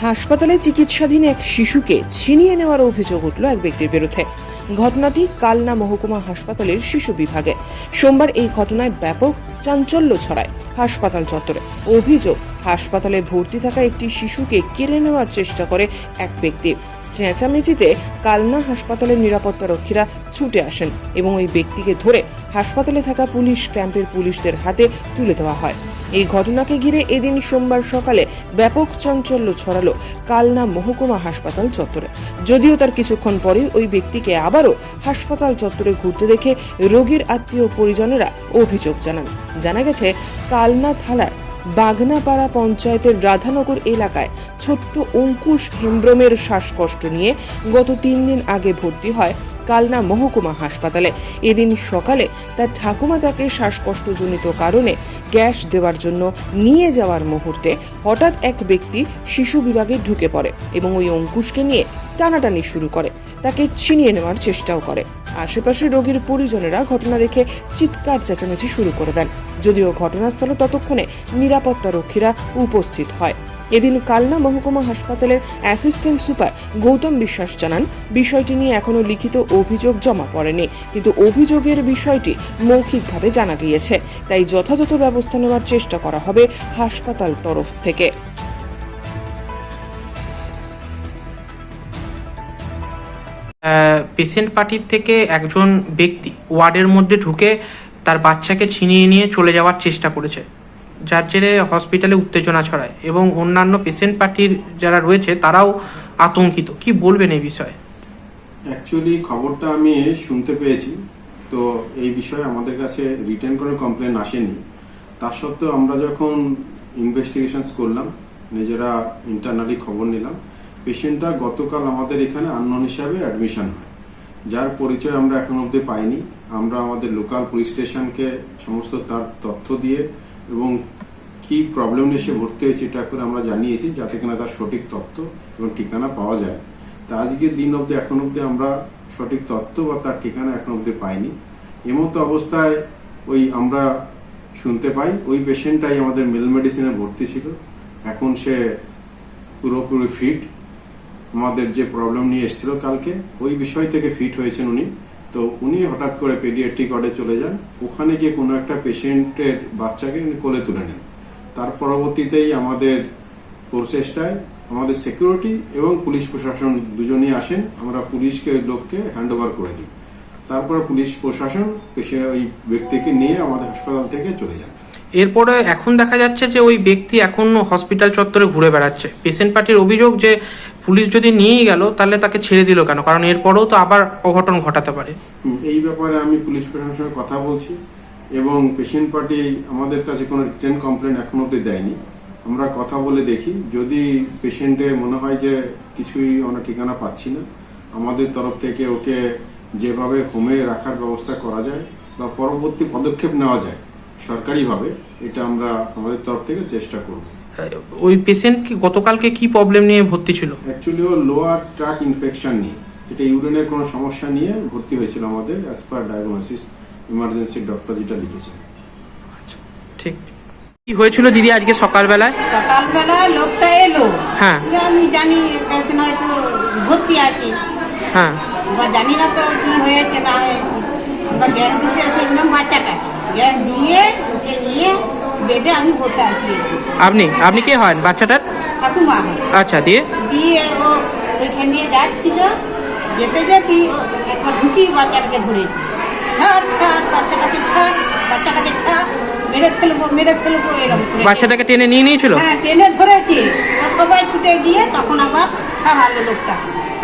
হাসপাতালে চিকিৎসাধীন এক শিশুকে ছিনিয়ে নেওয়ার অভিযোগ উঠল এক ব্যক্তির বিরুদ্ধে। ঘটনাটি কালনা মহকুমা হাসপাতালের শিশু বিভাগে। সোমবার এই ঘটনায় ব্যাপক চাঞ্চল্য ছড়ায় হাসপাতাল চত্বরে। অভিযোগ, হাসপাতালে ভর্তি থাকা একটি শিশুকে কেড়ে নেওয়ার চেষ্টা করে এক ব্যক্তি। চেঁচামেচিতে কালনা হাসপাতালের নিরাপত্তা রক্ষীরা ছুটে আসেন এবং ওই ব্যক্তিকে ধরে হাসপাতালে থাকা পুলিশ ক্যাম্পের পুলিশদের হাতে তুলে দেওয়া হয়। এই ঘটনাকে ঘিরে এদিন সোমবার সকালে ব্যাপক চাঞ্চল্য ছড়ালো কালনা মহকুমা হাসপাতাল চত্বরে। যদিও তার কিছুক্ষণ পরেই ওই ব্যক্তিকে আবারও হাসপাতাল চত্বরে ঘুরতে দেখে রোগীর আত্মীয় পরিজনেরা অভিযোগ জানান। জানা গেছে, কালনা থানার বাগনাপাড়া পঞ্চায়েতের রাধানগর এলাকায় ছোট্ট অঙ্কুশ হেমব্রমের শ্বাসকষ্ট নিয়ে গত তিন দিন আগে ভর্তি হয় কালনা মহকুমা হাসপাতালে। এদিন সকালে তার ঠাকুমা তাকে শ্বাসকষ্টজনিত কারণে গ্যাস দেওয়ার জন্য নিয়ে যাওয়ার মুহূর্তে হঠাৎ এক ব্যক্তি শিশু বিভাগে ঢুকে পড়ে এবং ওই অঙ্কুশকে নিয়ে টানাটানি শুরু করে। তাকে ছিনিয়ে নেওয়ার চেষ্টাও করে। আশেপাশে রোগীর পরিজনেরা ঘটনা দেখে চিৎকার চেঁচামেচি শুরু করে দেন। যদিও ঘটনাস্থলে ততক্ষণে নিরাপত্তা রক্ষীরা উপস্থিত হয়। এদিন কালনা মহকুমা হাসপাতালের অ্যাসিস্ট্যান্ট সুপার গৌতম বিশ্বাস জানান, বিষয়টি নিয়ে এখনও লিখিত অভিযোগ জমা পড়েনি, কিন্তু অভিযোগের বিষয়টি মৌখিকভাবে জানা গিয়েছে। তাই যথাযথ ব্যবস্থা নেওয়ার চেষ্টা করা হবে হাসপাতাল তরফ থেকে। পেশেন্ট পার্টির থেকে একজন ব্যক্তি ওয়ার্ডের মধ্যে ঢুকে তার বাচ্চাকে ছিনিয়ে নিয়ে চলে যাওয়ার চেষ্টা করেছে। যার জেরে হসপিটালে উত্তেজনা ছড়ায় এবং অন্যান্য পেশেন্ট পার্টির যারা রয়েছে, তারাও আতঙ্কিত। কি বলবেন এই বিষয়ে? অ্যাকচুয়ালি খবরটা আমি শুনতে পেয়েছি। তো এই বিষয়ে আমাদের কাছে রিটার্ন করে কমপ্লেন আসেনি। তা সত্ত্বেও আমরা যখন ইনভেস্টিগেশনস করলাম, নিজেরা ইন্টারনালি খবর নিলাম পেশেন্টটা গতকাল আমাদের এখানে আননোন হিসাবে অ্যাডমিশন হয়। যার পরিচয় আমরা এখন অবধি পাইনি। আমরা আমাদের লোকাল পুলিশ স্টেশনকে সমস্ত তার তথ্য দিয়ে এবং কি প্রবলেম নিয়ে সে ভর্তি হয়েছে এটা করে আমরা জানিয়েছি, যাতে কিনা তার সঠিক তথ্য এবং ঠিকানা পাওয়া যায়। তা আজকের দিন অবধি, এখন অবধি আমরা সঠিক তথ্য বা তার ঠিকানা এখন অবধি পাইনি। এমতো অবস্থায় ওই আমরা শুনতে পাই, ওই পেশেন্টটাই আমাদের মেল মেডিসিনে ভর্তি ছিল। এখন সে পুরোপুরি ফিট আমাদের যে প্রবলেম নিয়ে এসেছিল কালকে, ওই বিষয় থেকে ফিট হয়েছেন উনি। তো উনি হঠাৎ করে পেডিয়াট্রিক ওয়ার্ডে চলে যান। ওখানে গিয়ে কোনো একটা পেশেন্টের বাচ্চাকে উনি কোলে তুলে নেন। তার পরবর্তীতেই আমাদের প্রসেসটায় আমাদের সিকিউরিটি এবং পুলিশ প্রশাসন দুজনেই আসেন। আমরা পুলিশকে লোককে হ্যান্ড ওভার করে দিই। তারপরে পুলিশ প্রশাসন ওই ব্যক্তিকে নিয়ে আমাদের হাসপাতাল থেকে চলে যান। এরপরে এখন দেখা যাচ্ছে যে ওই ব্যক্তি এখন হসপিটাল চত্বরে ঘুরে বেড়াচ্ছে। পেশেন্ট পার্টির অভিযোগ যে পুলিশ যদি নিয়েই গেল, তাহলে তাকে ছেড়ে দিল কেন? কারণ এরপরেও তো আবার অঘটন ঘটাতে পারে। এই ব্যাপারে আমি পুলিশ প্রশাসনের সঙ্গে কথা বলছি এবং পেশেন্ট পার্টি আমাদের কাছে কোনো রিটার্ন কমপ্লেন এখনও অব্দি দেয়নি। আমরা কথা বলে দেখি। যদি পেশেন্টে মনে হয় যে কিছুই আমরা ঠিকানা পাচ্ছি না, আমাদের তরফ থেকে ওকে যেভাবে হোমে রাখার ব্যবস্থা করা যায় বা পরবর্তী পদক্ষেপ নেওয়া যায় সরকারিভাবে, এটা আমরা আমাদের তরফ থেকে চেষ্টা করব। ওই পেশেন্ট কি গতকালকে কি প্রবলেম নিয়ে ভর্তি ছিল? অ্যাকচুয়ালি ও লোয়ার ট্রাক ইনফেকশন নিয়ে। এটা ইউরিনের কোনো সমস্যা নিয়ে ভর্তি হয়েছিল আমাদের as per diagnosis emergency doctor যেটা লিখেছেন ঠিক। কি হয়েছিল দিদি আজকে সকালবেলায়? সকালবেলায় লোকটা এলো। হ্যাঁ। আমি জানি পেশেন্ট হয়তো ভর্তি আছে। হ্যাঁ। বা জানি না তো কি হয়েছে না হয়েছে আমরা গ্যাস দিতে এসেছিলাম বাচ্চাটা গ্যাস দিয়ে ওকে নিয়ে বেডে আমি বসে আছি। আপনি আপনি কে হন বাচ্চাটার? ঠাকুমা আচ্ছা দিয়ে? দিয়ে ও ওইখান দিয়ে যাচ্ছিল। যেতে যেতেই ও একবার ঢুকি বাচ্চাটাকে ধরে। ছাড় ছাড় বাচ্চাটাকে ছাড় বাচ্চাটাকে ছাড়। মেরে ফেলব মেরে ফেলব এরকম বাচ্চাটাকে টেনে নিয়ে নিয়েছিল? হ্যাঁ টেনে ধরেছে। সবাই ছুটে গিয়ে তখন আবার ছাড়ালো লোকটা।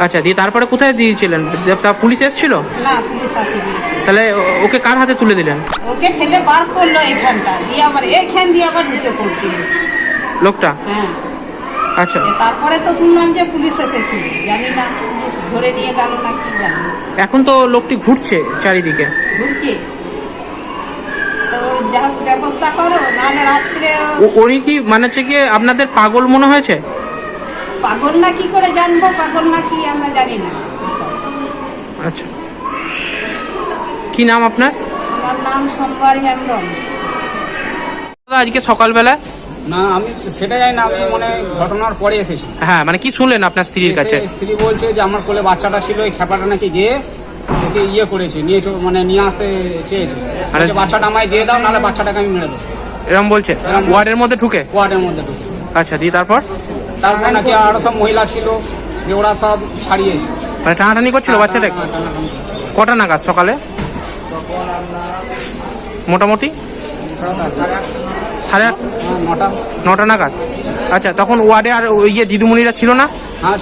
আচ্ছা দিয়ে তারপরে কোথায় দিয়েছিলেন? তা পুলিশ এসেছিল? না পুলিশ আসেনি। তাহলে ওকে কার হাতে তুলে দিলেন? ওকে ঠেলে বার করল এইখানটা। দিয়ে আবার এইখান দিয়ে আবার ঢুকে পড়ছিল লোকটা? হ্যাঁ। আচ্ছা। তারপরে তো শুনলাম যে পুলিশ এসেছিল। জানি না পুলিশ ধরে নিয়ে গেল না কি জানি। এখন তো লোকটি ঘুরছে চারিদিকে। হোক ব্যবস্থা করো নাহলে রাত্রে উনি কি মানে হচ্ছে গিয়ে আপনাদের পাগল মনে হয়েছে? পাগল না কি করে জানব? পাগল না কি আমরা জানি না। আচ্ছা। কি নাম আপনার? আমার নাম সোমবার হেমব্রম। দাদা, আজকে সকালবেলা? না আমি সেটা জানি না আমি মানে ঘটনার পরে এসেছি। হ্যাঁ মানে কি শুনলেন আপনার স্ত্রীর কাছে? স্ত্রী বলছে যে আমার কোলে বাচ্চাটা ছিল এই খেপাটা নাকি গিয়ে ওকে ইয়ে করেছে নিয়ে চ- মানে নিয়ে আসতে চেয়েছে। আরে- বলছে, বাচ্চাটা আমায় দিয়ে দাও নাহলে বাচ্চাটাকে আমি মেরে দেবো। এরকম বলছে? ওয়ার্ডের মধ্যে ঢুকে? কোয়ার্ডের মধ্যে ঢুকে। আচ্ছা দিয়ে তারপর? তারপর নাকি আরও সব মহিলা ছিল যে ওরা সব ছাড়িয়েছে। মানে টানাটানি করছিল বাচ্চাদের? কটা নাগাদ সকালে? মোটামুটি? সাড়ে আট? হ্যাঁ, নটা। নটা নাগাদ। আচ্ছা তখন ওয়ার্ডে আর ওই ইয়ে দিদিমণিরা ছিল না? হ্যাঁ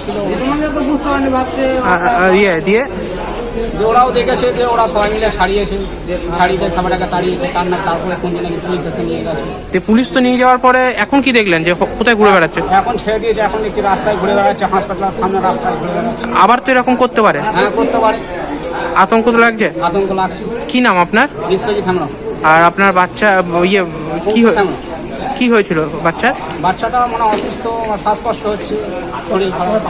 ইয়ে দিয়ে যে ওরাও দেখেছে যে ওরা সবাই মিলে ছাড়িয়েছে যে ছাড়িয়ে খাবারটাকে তাড়িয়েছে তার না তারপরে শুনছে নাকি পুলিশ এসে নিয়ে গেছে। পুলিশ তো নিয়ে যাওয়ার পরে এখন কি দেখলেন যে কোথায় ঘুরে বেড়াচ্ছে? এখন ছেড়ে দিয়েছে এখন দেখছি রাস্তায় ঘুরে বেড়াচ্ছে হাসপাতালের সামনে রাস্তায় ঘুরে বেড়াচ্ছে। আবার তো এরকম করতে পারে? হ্যাঁ করতে পারে। আতঙ্ক তো লাগছে? আতঙ্ক লাগছে। কি নাম আপনার? বিশ্বজিৎ আমরা আর আপনার বাচ্চা ইয়ে কি হয়ে- কি হয়েছিল বাচ্চা বাচ্চাটা মানে অসুস্থ শ্বাসকষ্ট হচ্ছে শরীর খারাপ।